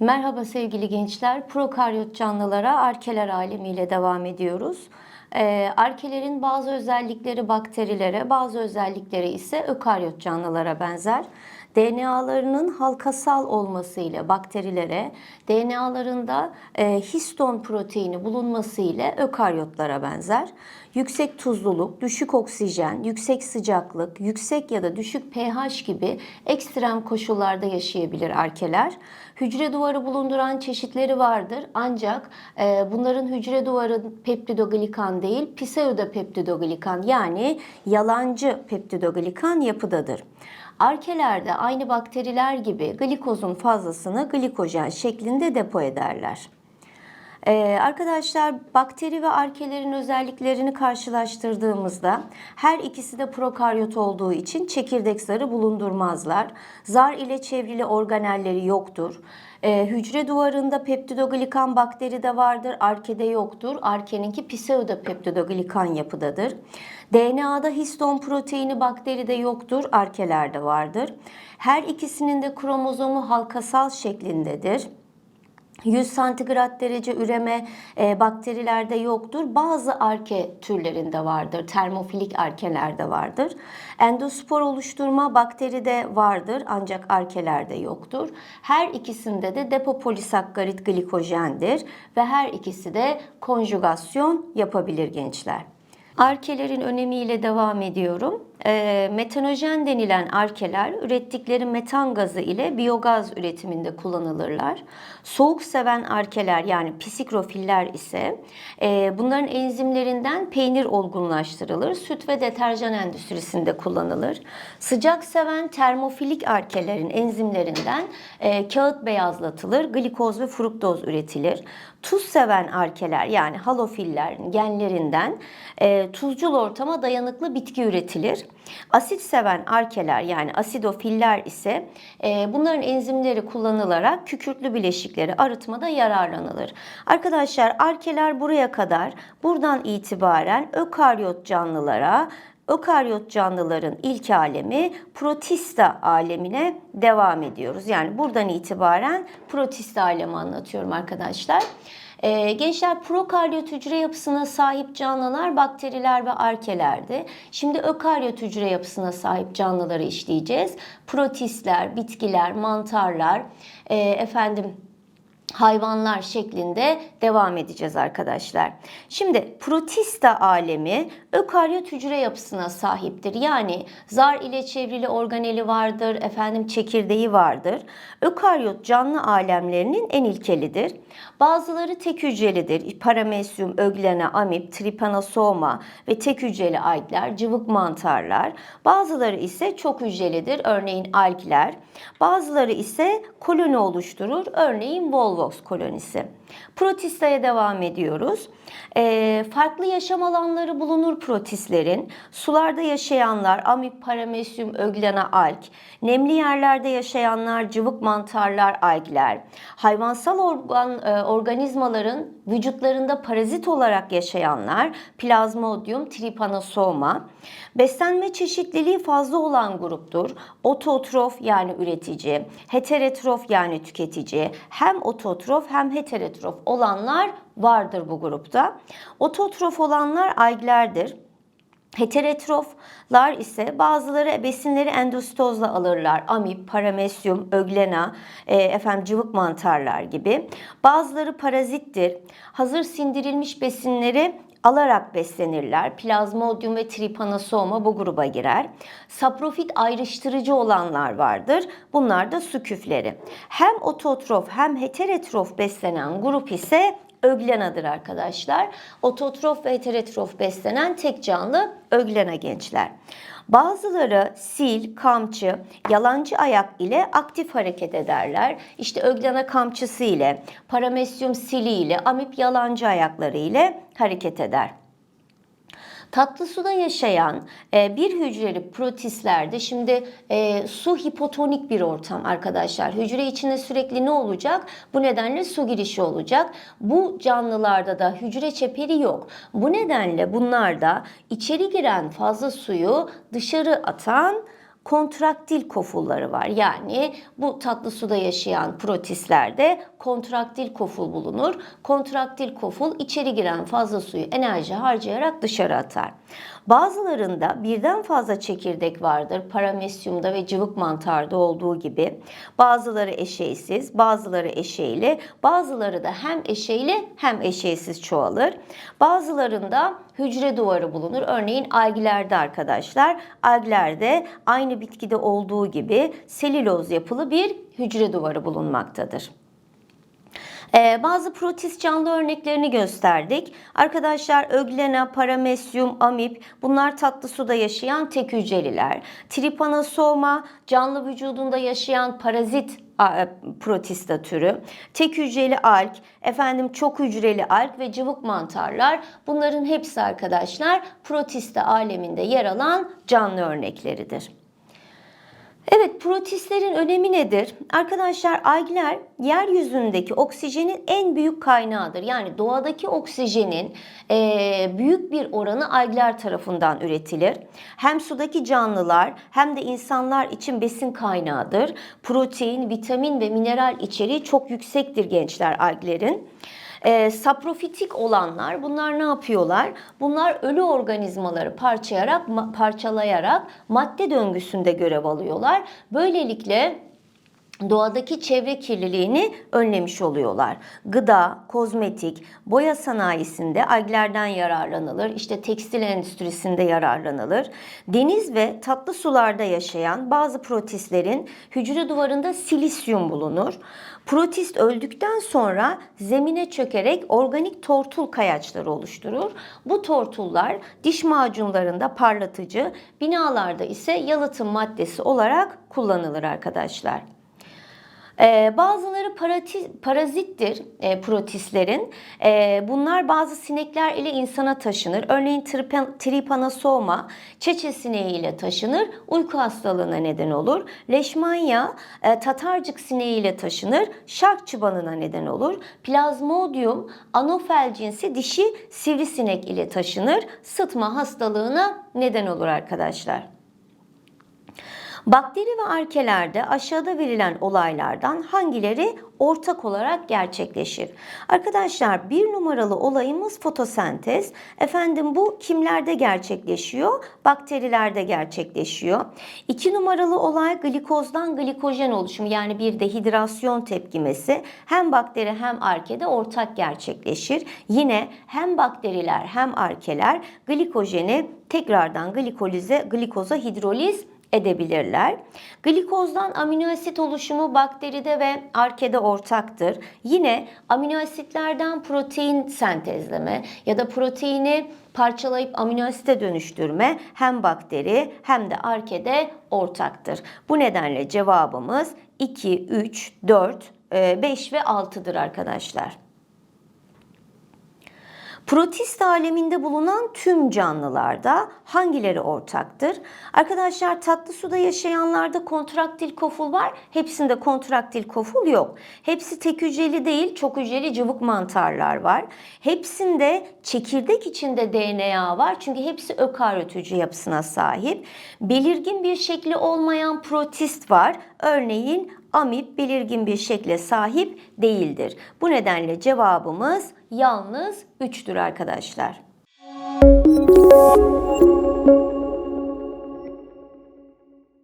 Merhaba sevgili gençler. Prokaryot canlılara arkeler alemiyle devam ediyoruz. Ee, arkelerin bazı özellikleri bakterilere, bazı özellikleri ise ökaryot canlılara benzer. DNA'larının halkasal olması ile bakterilere, DNA'larında e, histon proteini bulunması ile ökaryotlara benzer. Yüksek tuzluluk, düşük oksijen, yüksek sıcaklık, yüksek ya da düşük pH gibi ekstrem koşullarda yaşayabilir arkeler. Hücre duvarı bulunduran çeşitleri vardır ancak e, bunların hücre duvarı peptidoglikan değil pseudopeptidoglikan yani yalancı peptidoglikan yapıdadır. Arkelerde aynı bakteriler gibi glikozun fazlasını glikojen şeklinde depo ederler. Ee, arkadaşlar bakteri ve arkelerin özelliklerini karşılaştırdığımızda her ikisi de prokaryot olduğu için çekirdek zarı bulundurmazlar. Zar ile çevrili organelleri yoktur. Ee, hücre duvarında peptidoglikan bakteri de vardır, arkede yoktur. Arkeninki pseudopeptidoglikan yapıdadır. DNA'da histon proteini bakteride yoktur, arkelerde vardır. Her ikisinin de kromozomu halkasal şeklindedir. 100 santigrat derece üreme e, bakterilerde yoktur. Bazı arke türlerinde vardır. Termofilik arkelerde vardır. Endospor oluşturma bakteride vardır ancak arkelerde yoktur. Her ikisinde de depopolisakkarit glikojendir ve her ikisi de konjugasyon yapabilir gençler. Arkelerin önemiyle devam ediyorum. E, metanojen denilen arkeler ürettikleri metan gazı ile biyogaz üretiminde kullanılırlar. Soğuk seven arkeler yani psikrofiller ise e, bunların enzimlerinden peynir olgunlaştırılır. Süt ve deterjan endüstrisinde kullanılır. Sıcak seven termofilik arkelerin enzimlerinden e, kağıt beyazlatılır. Glikoz ve fruktoz üretilir. Tuz seven arkeler yani halofillerin genlerinden e, tuzcul ortama dayanıklı bitki üretilir. Asit seven arkeler yani asidofiller ise e, bunların enzimleri kullanılarak kükürtlü bileşikleri arıtmada yararlanılır. Arkadaşlar arkeler buraya kadar buradan itibaren ökaryot canlılara ökaryot canlıların ilk alemi protista alemine devam ediyoruz. Yani buradan itibaren protista alemi anlatıyorum arkadaşlar. Ee, gençler prokaryot hücre yapısına sahip canlılar bakteriler ve arkelerdi. Şimdi ökaryot hücre yapısına sahip canlıları işleyeceğiz. Protistler, bitkiler, mantarlar, e, efendim hayvanlar şeklinde devam edeceğiz arkadaşlar. Şimdi protista alemi ökaryot hücre yapısına sahiptir. Yani zar ile çevrili organeli vardır, efendim çekirdeği vardır. Ökaryot canlı alemlerinin en ilkelidir. Bazıları tek hücrelidir. Paramesyum, öglena, amip, trypanosoma ve tek hücreli algler, cıvık mantarlar. Bazıları ise çok hücrelidir. Örneğin algler. Bazıları ise koloni oluşturur. Örneğin Volvox kolonisi. Protistaya devam ediyoruz. E, farklı yaşam alanları bulunur protistlerin. Sularda yaşayanlar amip, paramesyum, öglena, alg. Nemli yerlerde yaşayanlar cıvık mantarlar, algler. Hayvansal organ, e, organizmaların vücutlarında parazit olarak yaşayanlar plazmodium, trypanosoma. Beslenme çeşitliliği fazla olan gruptur. Ototrof yani üretici, heterotrof yani tüketici, hem ototrof hem heterotrof olanlar vardır bu grupta. Ototrof olanlar alglerdir. Heterotroflar ise bazıları besinleri endositozla alırlar. Amip, paramesyum, öglena, e, efendim cıvık mantarlar gibi. Bazıları parazittir. Hazır sindirilmiş besinleri alarak beslenirler. Plazmodium ve trypanosoma bu gruba girer. Saprofit ayrıştırıcı olanlar vardır. Bunlar da su küfleri. Hem ototrof hem heterotrof beslenen grup ise öglenadır arkadaşlar. Ototrof ve heterotrof beslenen tek canlı öglena gençler. Bazıları sil, kamçı, yalancı ayak ile aktif hareket ederler. İşte öglena kamçısı ile, paramesyum sili ile, amip yalancı ayakları ile hareket eder. Tatlı suda yaşayan e, bir hücreli protistlerde şimdi e, su hipotonik bir ortam arkadaşlar. Hücre içinde sürekli ne olacak? Bu nedenle su girişi olacak. Bu canlılarda da hücre çeperi yok. Bu nedenle bunlarda içeri giren fazla suyu dışarı atan kontraktil kofulları var. Yani bu tatlı suda yaşayan protistlerde kontraktil koful bulunur. Kontraktil koful içeri giren fazla suyu enerji harcayarak dışarı atar. Bazılarında birden fazla çekirdek vardır. Paramesyumda ve cıvık mantarda olduğu gibi. Bazıları eşeysiz, bazıları eşeyli, bazıları da hem eşeyli hem eşeysiz çoğalır. Bazılarında hücre duvarı bulunur. Örneğin algilerde arkadaşlar. Algilerde aynı bitkide olduğu gibi selüloz yapılı bir hücre duvarı bulunmaktadır. Ee, bazı protist canlı örneklerini gösterdik. Arkadaşlar öglena, paramesyum, amip bunlar tatlı suda yaşayan tek hücreliler. Trypanosoma canlı vücudunda yaşayan parazit a, protista türü. Tek hücreli alg, efendim çok hücreli alg ve cıvık mantarlar bunların hepsi arkadaşlar protista aleminde yer alan canlı örnekleridir. Evet, protistlerin önemi nedir? Arkadaşlar algler yeryüzündeki oksijenin en büyük kaynağıdır. Yani doğadaki oksijenin e, büyük bir oranı algler tarafından üretilir. Hem sudaki canlılar hem de insanlar için besin kaynağıdır. Protein, vitamin ve mineral içeriği çok yüksektir gençler alglerin. E, saprofitik olanlar bunlar ne yapıyorlar? Bunlar ölü organizmaları parçalayarak, parçalayarak madde döngüsünde görev alıyorlar. Böylelikle doğadaki çevre kirliliğini önlemiş oluyorlar. Gıda, kozmetik, boya sanayisinde alglerden yararlanılır. İşte tekstil endüstrisinde yararlanılır. Deniz ve tatlı sularda yaşayan bazı protistlerin hücre duvarında silisyum bulunur. Protist öldükten sonra zemine çökerek organik tortul kayaçları oluşturur. Bu tortullar diş macunlarında parlatıcı, binalarda ise yalıtım maddesi olarak kullanılır arkadaşlar. Ee, bazıları parazittir e, protistlerin. E, bunlar bazı sinekler ile insana taşınır. Örneğin tripan, tripanosoma çeçe sineği ile taşınır. Uyku hastalığına neden olur. Leşmanya e, tatarcık sineği ile taşınır. Şark çıbanına neden olur. Plazmodium anofel cinsi dişi sivrisinek ile taşınır. Sıtma hastalığına neden olur arkadaşlar. Bakteri ve arkelerde aşağıda verilen olaylardan hangileri ortak olarak gerçekleşir? Arkadaşlar bir numaralı olayımız fotosentez. Efendim bu kimlerde gerçekleşiyor? Bakterilerde gerçekleşiyor. İki numaralı olay glikozdan glikojen oluşumu yani bir dehidrasyon tepkimesi hem bakteri hem arkede ortak gerçekleşir. Yine hem bakteriler hem arkeler glikojeni tekrardan glikolize, glikoza hidroliz edebilirler. Glikozdan amino asit oluşumu bakteride ve arkede ortaktır. Yine amino asitlerden protein sentezleme ya da proteini parçalayıp amino asite dönüştürme hem bakteri hem de arkede ortaktır. Bu nedenle cevabımız 2, 3, 4, 5 ve 6'dır arkadaşlar. Protist aleminde bulunan tüm canlılarda hangileri ortaktır? Arkadaşlar tatlı suda yaşayanlarda kontraktil koful var. Hepsinde kontraktil koful yok. Hepsi tek hücreli değil, çok hücreli cıvık mantarlar var. Hepsinde çekirdek içinde DNA var. Çünkü hepsi ökaryot hücre yapısına sahip. Belirgin bir şekli olmayan protist var. Örneğin amip belirgin bir şekle sahip değildir. Bu nedenle cevabımız yalnız 3'tür arkadaşlar.